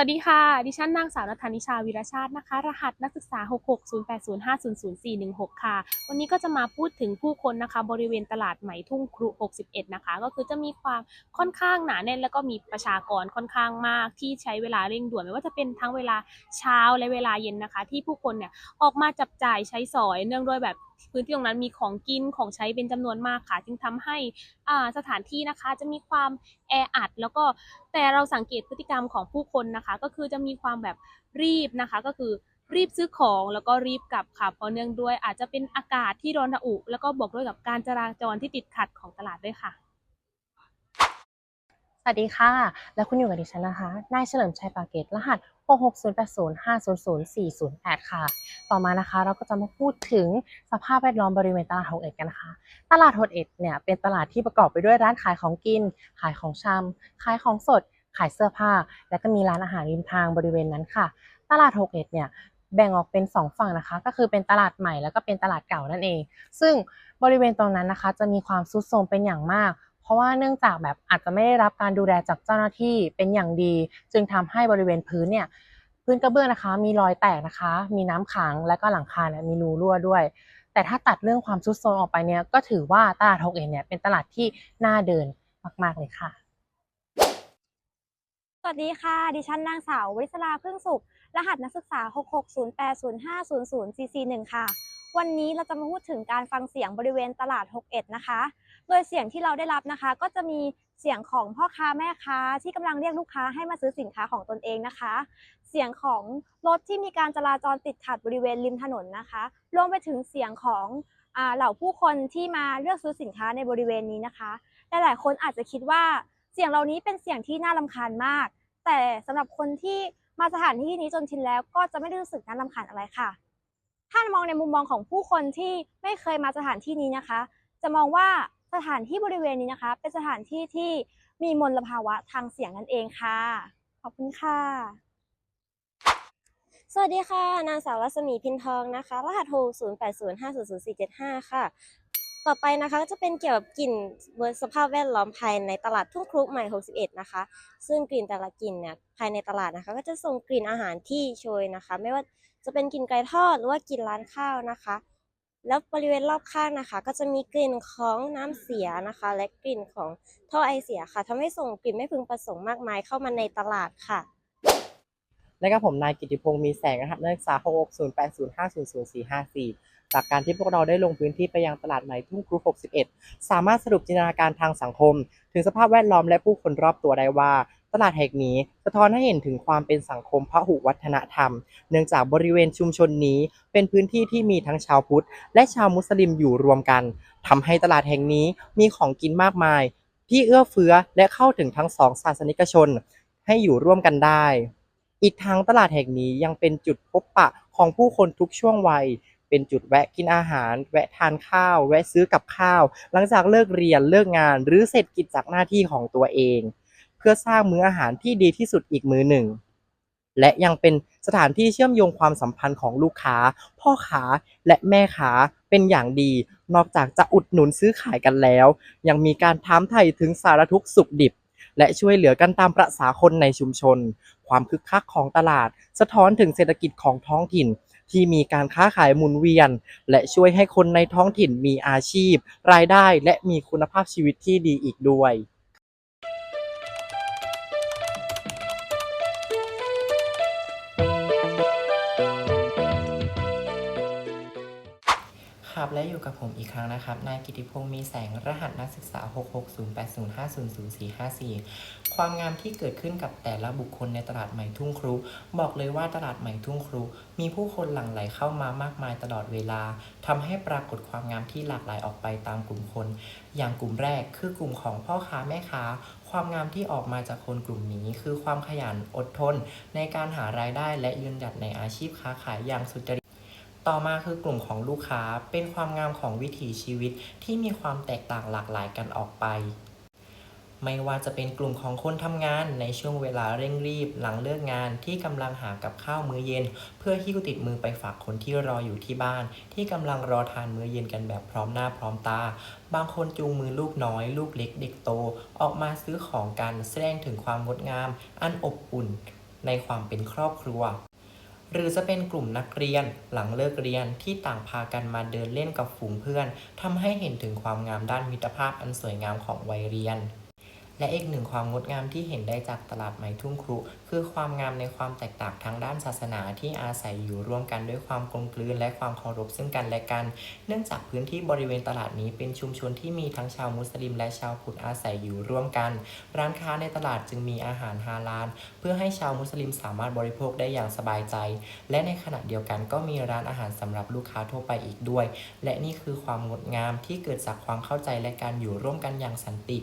วัสดีค่ะ ดิฉันนางสาวนัทธานิชาวีรชาตินะคะ รหัสนักศึกษา 660800416 ค่ะ วันนี้ก็จะมาพูดถึงผู้คนนะคะ บริเวณตลาดไหมทุ่งครุ 61 นะคะ ก็คือจะมีความค่อนข้างหนาแน่น แล้วก็มีประชากรค่อนข้างมาก ที่ใช้เวลาเร่งด่วนไม่ว่าจะเป็นทั้งเวลาเช้าและเวลาเย็นนะคะ ที่ผู้คนเนี่ยออกมาจับจ่ายใช้สอยเนื่องด้วยแบบ พื้นที่ตรงนั้นมีของกินของใช้เป็นจำนวนมากค่ะ จึงทำให้อาสถานที่นะคะจะมีความแออัด แล้วก็แต่เราสังเกตพฤติกรรมของผู้คนนะคะ ก็คือจะมีความแบบรีบนะคะ ก็คือรีบซื้อของแล้วก็รีบกลับค่ะเพราะเนื่องด้วยอาจจะเป็นอากาศที่ร้อนระอุ แล้วก็บวกด้วยกับการจราจรที่ติดขัดของตลาดด้วยค่ะ สวัสดีค่ะ และคุณอยู่กับดิฉันนะคะ นายเฉลิมชัยปาเกตรหัส 66080500408 ค่ะ ต่อมานะคะเราก็จะมาพูดถึงสภาพแวดล้อมบริเวณตลาดโฮเอ็ดกันนะคะ ตลาดโฮเอ็ดเนี่ยเป็นตลาดที่ประกอบไปด้วยร้านขายของกิน ขายของชำขายของสด ขายเสื้อผ้า และก็มีร้านอาหารริมทางบริเวณนั้นค่ะ ตลาดโฮเอ็ดเนี่ยแบ่งออกเป็นสองฝั่งนะคะ ก็คือเป็นตลาดใหม่แล้วก็เป็นตลาดเก่านั่นเอง ซึ่งบริเวณตรงนั้นนะคะ จะมีความทรุดโทรมเป็นอย่างมาก ราะว่าเนื่องจากแบบอาจจะไม่ได้รับการดูแลจากเจ้าหน้าที่เป็นอย่างดี จึงทำให้บริเวณพื้นเนี่ยพื้นกระเบื้องนะคะ มีรอยแตกนะคะ มีน้ำขังและก็หลังคาเนี่ยมีรูรั่วด้วย แต่ถ้าตัดเรื่องความทรุดโทรมออกไปเนี่ยก็ถือว่าตลาดฮกเอ็นเนี่ยเป็นตลาดที่น่าเดินมาก ๆเลยค่ะ สวัสดีค่ะ ดิฉันนางสาววิศราพึ่งสุข รหัสนักศึกษา 66080500441ค่ะ วันนี้เราจะมาพูดถึงการฟังเสียงบริเวณตลาด 61 นะคะ โดยเสียงที่เราได้รับนะคะ ก็จะมีเสียงของพ่อค้าแม่ค้าที่กำลังเรียกลูกค้าให้มาซื้อสินค้าของตนเองนะคะ เสียงของรถที่มีการจราจรติดขัดบริเวณริมถนนนะคะรวมไปถึงเสียงของอเหล่าผู้คนที่มาเลือกซื้อสินค้าในบริเวณนี้นะคะหลายๆคนอาจจะคิดว่าเสียงเหล่านี้เป็นเสียงที่น่ารำคาญมาก แต่สำหรับคนที่มาสถานที่นี้จนชินแล้วก็จะไม่รู้สึกน่ารำคาญอะไรค่ะถ้ามองในมุมมองของผู้คนที่ไม่เคยมาสถานที่นี้นะคะ จะมองว่า สถานที่บริเวณนี้นะคะ เป็นสถานที่ที่มีมลภาวะทางเสียงนั่นเองค่ะ ขอบคุณค่ะ สวัสดีค่ะ นางสาวรัศมีพินทองนะคะ รหัสโทร0 8 0 5 0 0 4 7 5 ค่ะ ต่อไปนะคะจะเป็นเกี่ยวกับกลิ่นบนสภาพแวดล้อมภายในตลาดทุ่งครุใหม่ 61 นะคะ ซึ่งกลิ่นแต่ละกลิ่นเนี่ยภายในตลาดนะคะ ก็จะส่งกลิ่นอาหารที่โชยนะคะ ไม่ว่าจะเป็นกลิ่นไก่ทอดหรือว่ากลิ่นร้านข้าวนะคะ แล้วบริเวณรอบข้างนะคะ ก็จะมีกลิ่นของน้ำเสียนะคะ และกลิ่นของท่อไอเสียค่ะทำให้ส่งกลิ่นไม่พึงประสงค์มากมายเข้ามาในตลาดค่ะ และกับผมนายกิติพงศ์มีแสงรหัสนักศึกษา660800454 จากการที่พวกเราได้ลงพื้นที่ไปยังตลาดใหม่ทุ่งครุ61 สามารถสรุปจินตนาการทางสังคม ถึงสภาพแวดล้อมและผู้คนรอบตัวได้ว่า ตลาดแห่งนี้สะท้อนให้เห็นถึงความเป็นสังคมพหุวัฒนธรรม เนื่องจากบริเวณชุมชนนี้ เป็นพื้นที่ที่มีทั้งชาวพุทธ และชาวมุสลิมอยู่รวมกันทำให้ตลาดแห่งนี้มีของกินมากมาย ที่เอื้อเฟื้อและเข้าถึงทั้งสองศาสนิกชน ให้อยู่ร่วมกันได้ อีกทั้งตลาดแห่งนี้ยังเป็นจุดพบปะของผู้คนทุกช่วงวัยเป็นจุดแวะกินอาหาร แวะทานข้าว แวะซื้อกับข้าว หลังจากเลิกเรียนเลิกงาน หรือเสร็จกิจจากหน้าที่ของตัวเอง เพื่อสร้างมื้ออาหารที่ดีที่สุดอีกมื้อหนึ่ง และยังเป็นสถานที่เชื่อมโยงความสัมพันธ์ของลูกค้า พ่อค้าและแม่ค้าเป็นอย่างดี นอกจากจะอุดหนุนซื้อขายกันแล้ว ยังมีการถามไถ่ถึงสารทุกข์สุขดิบ และช่วยเหลือกันตามประษาคนในชุมชน ความคึกคักของตลาด สะท้อนถึงเศรษฐกิจของท้องถิ่นที่มีการค้าขายหมุนเวียน และช่วยให้คนในท้องถิ่นมีอาชีพ รายได้และมีคุณภาพชีวิตที่ดีอีกด้วย ครับ และอยู่กับผมอีกครั้งนะครับ นายกิติพงศ์มีแสงรหัสนักศึกษา 66080500454 ความงามที่เกิดขึ้นกับแต่ละบุคคลในตลาดใหม่ทุ่งครุ บอกเลยว่าตลาดใหม่ทุ่งครุ มีผู้คนหลั่งไหลเข้ามามากมายตลอดเวลาทำให้ปรากฏความงามที่หลากหลายออกไปตามกลุ่มคน อย่างกลุ่มแรกคือกลุ่มของพ่อค้าแม่ค้า ความงามที่ออกมาจากคนกลุ่มนี้ คือความขยันอดทน ในการหารายได้และยืนหยัดในอาชีพค้าขายอย่างสุจริต ต่อมาคือกลุ่มของลูกค้าเป็นความงามของวิถีชีวิตที่มีความแตกต่างหลากหลายกันออกไป ไม่ว่าจะเป็นกลุ่มของคนทำงานในช่วงเวลาเร่งรีบหลังเลิกงานที่กำลังหากับข้าวมื้อเย็น เพื่อหิ้วติดมือไปฝากคนที่รออยู่ที่บ้าน ที่กำลังรอทานมื้อเย็นกันแบบพร้อมหน้าพร้อมตา บางคนจูงมือลูกน้อย ลูกเล็กเด็กโต ออกมาซื้อของกันแสดงถึงความงดงาม อันอบอุ่น ในความเป็นครอบครัว หรือจะเป็นกลุ่มนักเรียนหลังเลิกเรียนที่ต่างพากันมาเดินเล่นกับฝูงเพื่อนทำให้เห็นถึงความงามด้านมิตรภาพอันสวยงามของวัยเรียน และอีกหนึ่งความงดงามที่เห็นได้จากตลาดไหมทุ่งครุ คือความงามในความแตกต่างทางด้านศาสนาที่อาศัยอยู่ร่วมกันด้วยความกลมกลืนและความเคารพซึ่งกันและกัน เนื่องจากพื้นที่บริเวณตลาดนี้เป็นชุมชนที่มีทั้งชาวมุสลิมและชาวพุทธอาศัยอยู่ร่วมกัน ร้านค้าในตลาดจึงมีอาหารฮาลาลเพื่อให้ชาวมุสลิมสามารถบริโภคได้อย่างสบายใจ และในขณะเดียวกันก็มีร้านอาหารสำหรับลูกค้าทั่วไปอีกด้วย และนี่คือความงดงามที่เกิดจากความเข้าใจและการอยู่ร่วมกันอย่างสันติ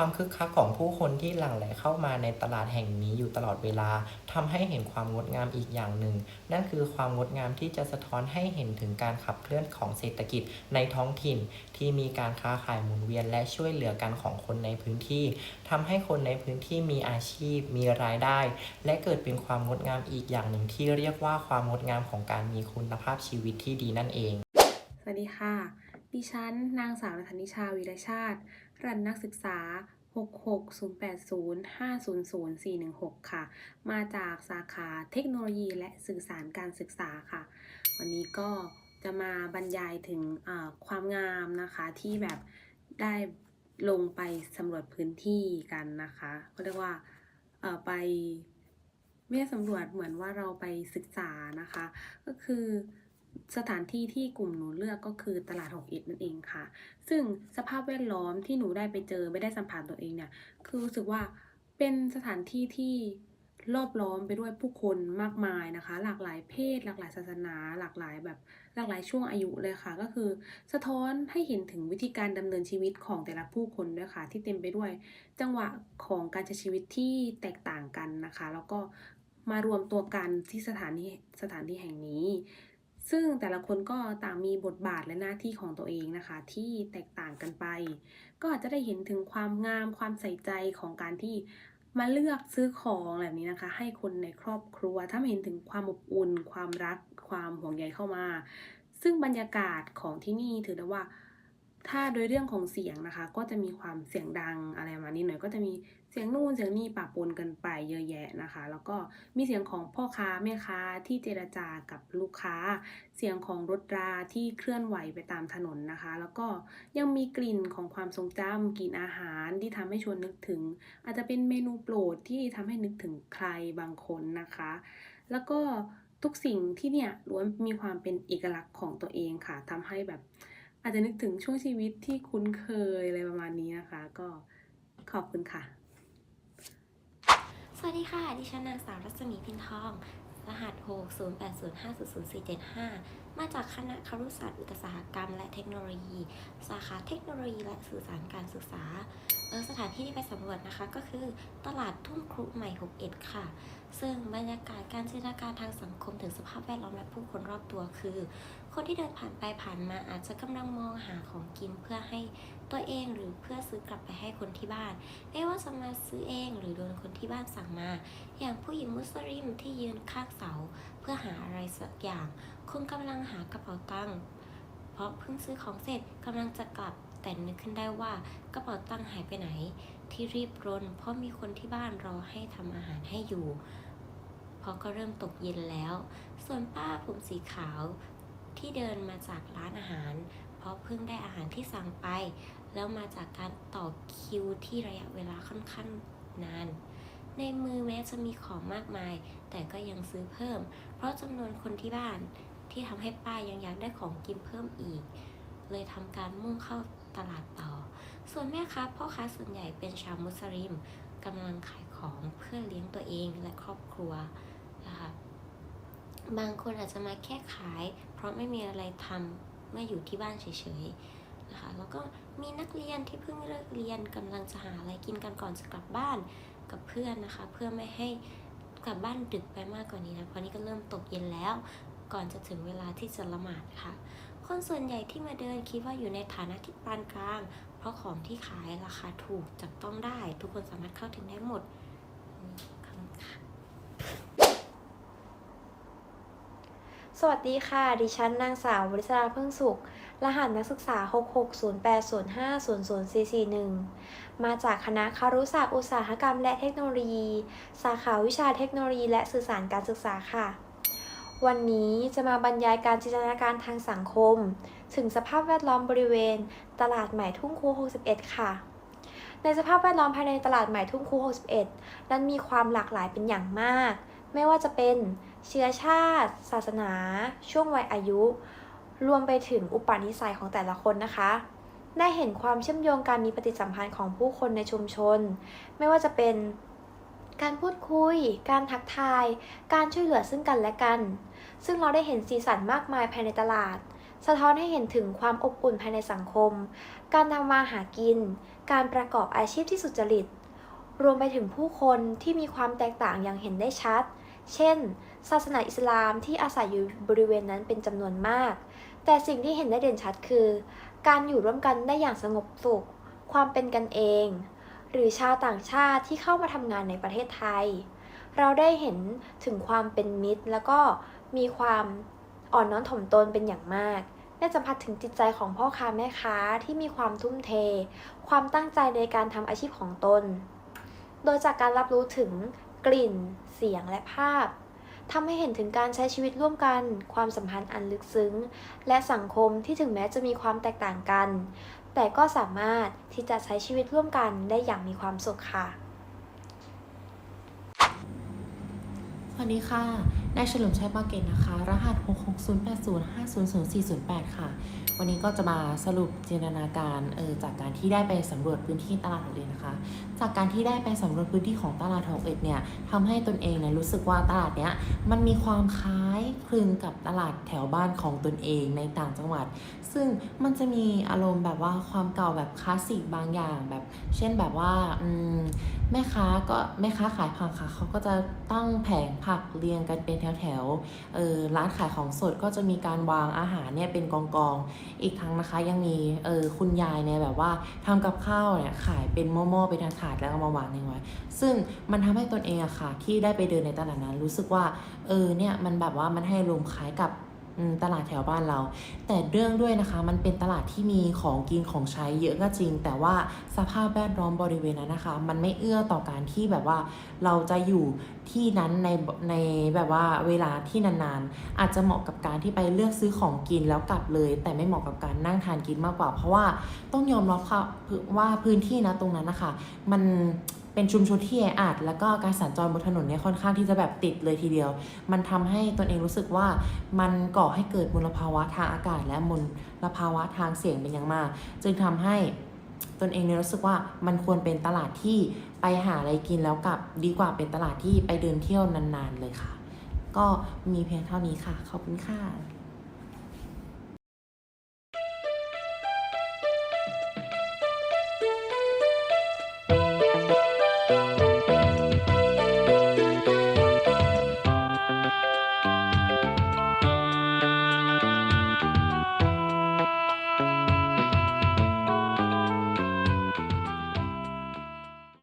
ความคึกคักของผู้คนที่หลั่งไหลเข้ามาในตลาดแห่งนี้อยู่ตลอดเวลาทำให้เห็นความงดงามอีกอย่างหนึ่ง นั่นคือความงดงามที่จะสะท้อนให้เห็นถึงการขับเคลื่อนของเศรษฐกิจในท้องถิ่น ที่มีการค้าขายหมุนเวียนและช่วยเหลือกันของคนในพื้นที่ทำให้คนในพื้นที่มีอาชีพ มีรายได้ และเกิดเป็นความงดงามอีกอย่างหนึ่งที่เรียกว่าความงดงามของการมีคุณภาพชีวิตที่ดีนั่นเอง สวัสดีค่ะ ดิฉัน นางสาวนัทนิชาวีรชาติ รันนักศึกษา 66080500416 ค่ะ มาจากสาขาเทคโนโลยีและสื่อสารการศึกษาค่ะ วันนี้ก็จะมาบรรยายถึงความงามนะคะที่แบบได้ลงไปสำรวจพื้นที่กันนะคะเขาเรียกว่าไปไม่สำรวจเหมือนว่าเราไปศึกษานะคะ ก็คือ สถานที่ที่กลุ่มหนูเลือกก็คือตลาดหกอิฐนั่นเองค่ะ ซึ่งสภาพแวดล้อมที่หนูได้ไปเจอไม่ได้สัมผัสตัวเองเนี่ยคือรู้สึกว่าเป็นสถานที่ที่รอบล้อมไปด้วยผู้คนมากมายนะคะ หลากหลายเพศ หลากหลายศาสนา หลากหลายแบบหลากหลายช่วงอายุเลยค่ะ ก็คือสะท้อนให้เห็นถึงวิธีการดำเนินชีวิตของแต่ละผู้คนด้วยค่ะ ที่เต็มไปด้วย จังหวะของการใช้ชีวิตที่แตกต่างกันนะคะ แล้วก็มารวมตัวกันที่สถานที่สถานที่แห่งนี้ ซึ่งแต่ละคนก็ต่างมีบทบาทและหน้าที่ของตัวเองนะคะ ที่แตกต่างกันไป ก็อาจจะได้เห็นถึงความงามความใส่ใจของการที่มาเลือกซื้อของแบบนี้นะคะ ให้คนในครอบครัวถ้าเห็นถึงความอบอุ่น ความรัก ความห่วงใยเข้ามา ซึ่งบรรยากาศของที่นี่ถือได้ว่า ถ้าโดยเรื่องของเสียงนะคะ ก็จะมีความเสียงดังอะไรประมาณนี้หน่อยก็จะมี เสียงนู่นเสียงนี่ปะปนกันไปเยอะแยะนะคะ แล้วก็มีเสียงของพ่อค้าแม่ค้าที่เจรจากับลูกค้า เสียงของรถราที่เคลื่อนไหวไปตามถนนนะคะ แล้วก็ยังมีกลิ่นของความทรงจำกลิ่นอาหารที่ทำให้ชวนนึกถึง อาจจะเป็นเมนูโปรดที่ทำให้นึกถึงใครบางคนนะคะ แล้วก็ทุกสิ่งที่เนี่ยล้วนมีความเป็นเอกลักษณ์ของตัวเองค่ะทำให้แบบ อาจจะนึกถึงช่วงชีวิตที่คุ้นเคยอะไรประมาณนี้นะคะ ก็ขอบคุณค่ะ สวัสดีค่ะ ดิฉันนางสาวรัศมีพินทอง รหัส 6080500475 มาจากคณะครุศาสตร์อุตสาหกรรมและเทคโนโลยี สาขาเทคโนโลยีและสื่อสารการศึกษา สถานที่ที่ไปสำรวจนะคะ ก็คือตลาดทุ่งครุใหม่ 61 ค่ะ ซึ่งบรรยากาศการจินตนาการทางสังคมถึงสภาพแวดล้อมและผู้คนรอบตัวคือ คนที่เดินผ่านไปผ่านมาอาจจะกำลังมองหาของกินเพื่อให้ตัวเองหรือเพื่อซื้อกลับไปให้คนที่บ้านไม่ว่าจะมาซื้อเองหรือโดนคนที่บ้านสั่งมา อย่างผู้หญิงมุสลิมที่ยืนข้างเสา เพื่อหาอะไรสักอย่างคงกำลังหากระเป๋าตังค์เพราะเพิ่งซื้อของเสร็จกำลังจะกลับ แต่นึกขึ้นได้ว่ากระเป๋าตังค์หายไปไหน ที่รีบรน เพราะมีคนที่บ้านรอให้ทำอาหารให้อยู่ เพราะก็เริ่มตกเย็นแล้ว ส่วนป้าผมสีขาวที่เดินมาจากร้านอาหาร เพราะเพิ่งได้อาหารที่สั่งไป แล้วมาจากการต่อคิวที่ระยะเวลาค่อนข้างนาน ในมือแม้จะมีของมากมาย แต่ก็ยังซื้อเพิ่ม เพราะจำนวนคนที่บ้านที่ทำให้ป้ายังอยากได้ของกินเพิ่มอีก เลยทำการมุ่งเข้า ตลาดต่อ ส่วนแม่ค้าพ่อค้าส่วนใหญ่เป็นชาวมุสลิมกำลังขายของเพื่อเลี้ยงตัวเองและครอบครัวนะคะบางคนอาจจะมาแค่ขาย เพราะไม่มีอะไรทำเมื่ออยู่ที่บ้านเฉยๆนะคะแล้วก็มีนักเรียนที่เพิ่งเลิกเรียนกำลังจะหาอะไรกินกันก่อนจะกลับบ้านกับเพื่อนนะคะ เพื่อไม่ให้กลับบ้านดึกไปมากกว่านี้นะเพราะนี่ก็เริ่มตกเย็นแล้ว ก่อนจะถึงเวลาที่จะละหมาดค่ะ คนส่วนใหญ่ที่มาเดินคิดว่าอยู่ในฐานะที่ปานกลาง เพราะของที่ขายราคาถูกจับต้องได้ ทุกคนสามารถเข้าถึงได้หมดสวัสดีค่ะ ดิฉันนางสาววริศราเพึ่งสุข รหัสนักศึกษา 66080500441 มาจากคณะคารุศาสตร์อุตสาหกรรมและเทคโนโลยี สาขาวิชาเทคโนโลยีและสื่อสารการศึกษาค่ะ วันนี้จะมาบรรยายการจินตนาการทางสังคม ถึงสภาพแวดล้อมบริเวณ ตลาดใหม่ทุ่งคู 61 ค่ะ ในสภาพแวดล้อมภายในตลาดใหม่ทุ่งคู 61 นั้นมีความหลากหลายเป็นอย่างมาก ไม่ว่าจะเป็นเชื้อชาติ ศาสนา ช่วงวัยอายุ รวมไปถึงอุปนิสัยของแต่ละคนนะคะ ได้เห็นความเชื่อมโยงการมีปฏิสัมพันธ์ของผู้คนในชุมชน ไม่ว่าจะเป็นการพูดคุย การทักทาย การช่วยเหลือซึ่งกันและกัน ซึ่งเราได้เห็นสีสันมากมายภายในตลาด สะท้อนให้เห็นถึงความอบอุ่นภายในสังคม การทำมาหากิน การประกอบอาชีพที่สุจริต รวมไปถึงผู้คนที่มีความแตกต่างอย่างเห็นได้ชัด เช่น ศาสนาอิสลามที่อาศัยอยู่บริเวณนั้นเป็นจำนวนมาก แต่สิ่งที่เห็นได้เด่นชัดคือ การอยู่ร่วมกันได้อย่างสงบสุข ความเป็นกันเอง หรือชาวต่างชาติที่เข้ามาทำงานในประเทศไทย เราได้เห็นถึงความเป็นมิตร แล้วก็ มีความอ่อนน้อมถ่อมตนเป็นอย่างมาก ได้สัมผัสถึงจิตใจของพ่อค้าแม่ค้าที่มีความทุ่มเท ความตั้งใจในการทำอาชีพของตน โดยจากการรับรู้ถึงกลิ่น เสียงและภาพทำให้เห็นถึงการใช้ชีวิตร่วมกัน ความสัมพันธ์อันลึกซึ้ง และสังคมที่ถึงแม้จะมีความแตกต่างกัน แต่ก็สามารถที่จะใช้ชีวิตร่วมกันได้อย่างมีความสุขค่ะ สวัสดีค่ะ นายเฉลิมชัยปาเกตนะคะ รหัส 66080500408 ค่ะ วันนี้ก็จะมาสรุปจินตนาการเออจากการที่ได้ไปสำรวจพื้นที่ตลาดของเองนะคะ จากการที่ได้ไปสำรวจพื้นที่ของตลาดของเอ็ดเนี่ยทำให้ตนเองเนี่ยรู้สึกว่าตลาดเนี้ยมันมีความคล้ายคลึงกับตลาดแถวบ้านของตนเองในต่างจังหวัด ซึ่งมันจะมีอารมณ์แบบว่าความเก่าแบบคลาสสิกบางอย่างแบบ เช่นแบบว่าอืมแม่ค้าก็แม่ค้าขายผักค่ะเขาก็จะตั้งแผงผักเรียงกันเป็นแถวๆเออร้านขายของสดก็จะมีการวางอาหารเนี่ยเป็นกองๆอีกทั้งนะคะยังมีเออคุณยายเนี่ยแบบว่าทำกับข้าวเนี่ยขายเป็นหม้อๆเป็นถาดแล้วก็มาวางในไว้ ซึ่งมันทำให้ตนเองอะค่ะที่ได้ไปเดินในตลาดนั้นรู้สึกว่าเออเนี่ยมันแบบว่ามันให้ลมคล้ายกับ ตลาดแถวบ้านเรา แต่เรื่องด้วยนะคะมันเป็นตลาดที่มีของกินของใช้เยอะก็จริง แต่ว่าสภาพแวดล้อมบริเวณนั้นนะคะ มันไม่เอื้อต่อการที่แบบว่าเราจะอยู่ที่นั้นในในแบบว่าเวลาที่นานๆ อาจจะเหมาะกับการที่ไปเลือกซื้อของกินแล้วกลับเลย แต่ไม่เหมาะกับการนั่งทานกินมากกว่า เพราะว่าต้องยอมรับค่ะว่าพื้นที่นะตรงนั้นนะคะมัน เป็นชุมชนที่แออัดแล้วก็การสัญจรบนถนนเนี่ยค่อนข้างที่จะแบบติดเลยทีเดียว มันทำให้ตนเองรู้สึกว่ามันก่อให้เกิดมลภาวะทางอากาศ และมลภาวะทางเสียงเป็นอย่างมาก จึงทำให้ตนเองเนี่ยรู้สึกว่ามันควรเป็นตลาดที่ไปหาอะไรกินแล้วกลับดีกว่าเป็นตลาดที่ไปเดินเที่ยวนานๆเลยค่ะ ก็มีเพียงเท่านี้ค่ะ ขอบคุณค่ะ